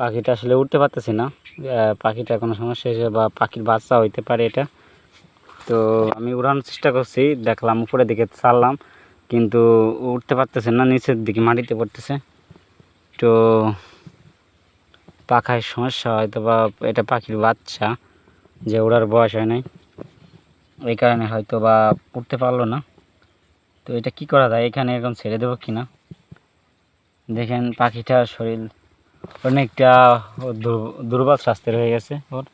পাখিটা আসলে উঠতে পারতেছে না। পাখিটা কোনো সমস্যা হয়েছে বা পাখির বাচ্চা হইতে পারে এটা। তো আমি উড়ানোর চেষ্টা করছি, দেখলাম উপরের দিকে ছাড়লাম, কিন্তু উঠতে পারতেছে না, নিচের দিকে মাটিতে পড়তেছে। তো পাখায় সমস্যা হয়তো বা এটা পাখির বাচ্চা, যে ওড়ার বয়স হয় নাই। এই কারণে হয়তো বা উঠতে পারল না। তো এটা কি করা যায়? এখানে এরকম ছেড়ে দেবো কি না দেখেন পাখিটার শরীর অনেকটা দুর্বল স্বাস্থ্যের হয়ে গেছে ওর।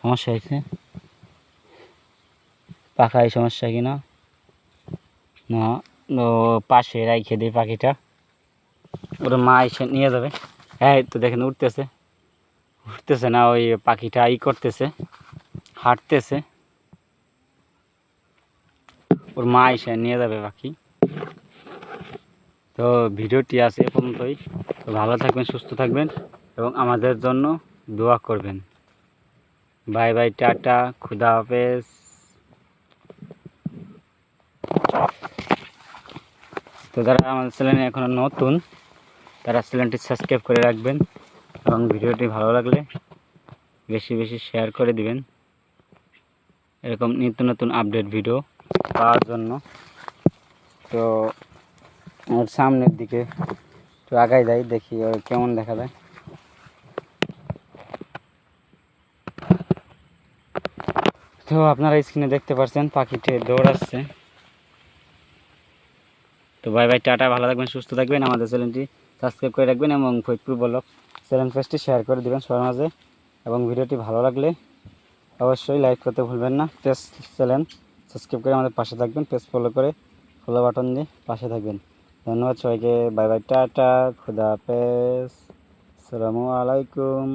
সমস্যা হয়েছে। পাখায় সমস্যা কি না? ও পাশে রাইখে দিই পাখিটা। ওর মা এসে নিয়ে যাবে। হ্যাঁ তো দেখেন, উঠতেছে। উঠতেছে না, ওই পাখিটা ই করতেছে, হাঁটতেছে। ওর মা এসে নিয়ে যাবে পাখি। তো ভিডিওটি আছে এ পর্যন্তই। তো ভালো থাকবেন, সুস্থ থাকবেন এবং আমাদের জন্য দোয়া করবেন। বাই বাই, টাটা, খুদা হাফেজ। তো যারা আমাদের চ্যানেলে এখনও নতুন, তারা চ্যানেলটি সাবস্ক্রাইব করে রাখবেন এবং ভিডিওটি ভালো লাগলে বেশি বেশি শেয়ার করে দিবেন। এরকম নিত্য নতুন আপডেট ভিডিও পাওয়ার জন্য। তো সামনের দিকে একটু আগায় যাই, দেখি কেমন দেখা যায়। তো আপনারা স্ক্রিনে দেখতে পাচ্ছেন পাখিটি দৌড়াচ্ছে তো বাই বাই টাটা, ভালো থাকবেন, সুস্থ থাকবেন, আমাদের চ্যানেলটি সাবস্ক্রাইব করে রাখবেন এবং ফরিদপুর ব্লগ চ্যানেল পেজটি শেয়ার করে দেবেন সবার মাঝে। এবং ভিডিওটি ভালো লাগলে অবশ্যই লাইক করতে ভুলবেন না। পেজ চ্যানেল সাবস্ক্রাইব করে আমাদের পাশে থাকবেন পেজ ফলো করে ফলো বাটন দিয়ে পাশে থাকবেন। ধন্যবাদ সবাইকে। বাই বাই টাটা খুদা আসসালামু আলাইকুম।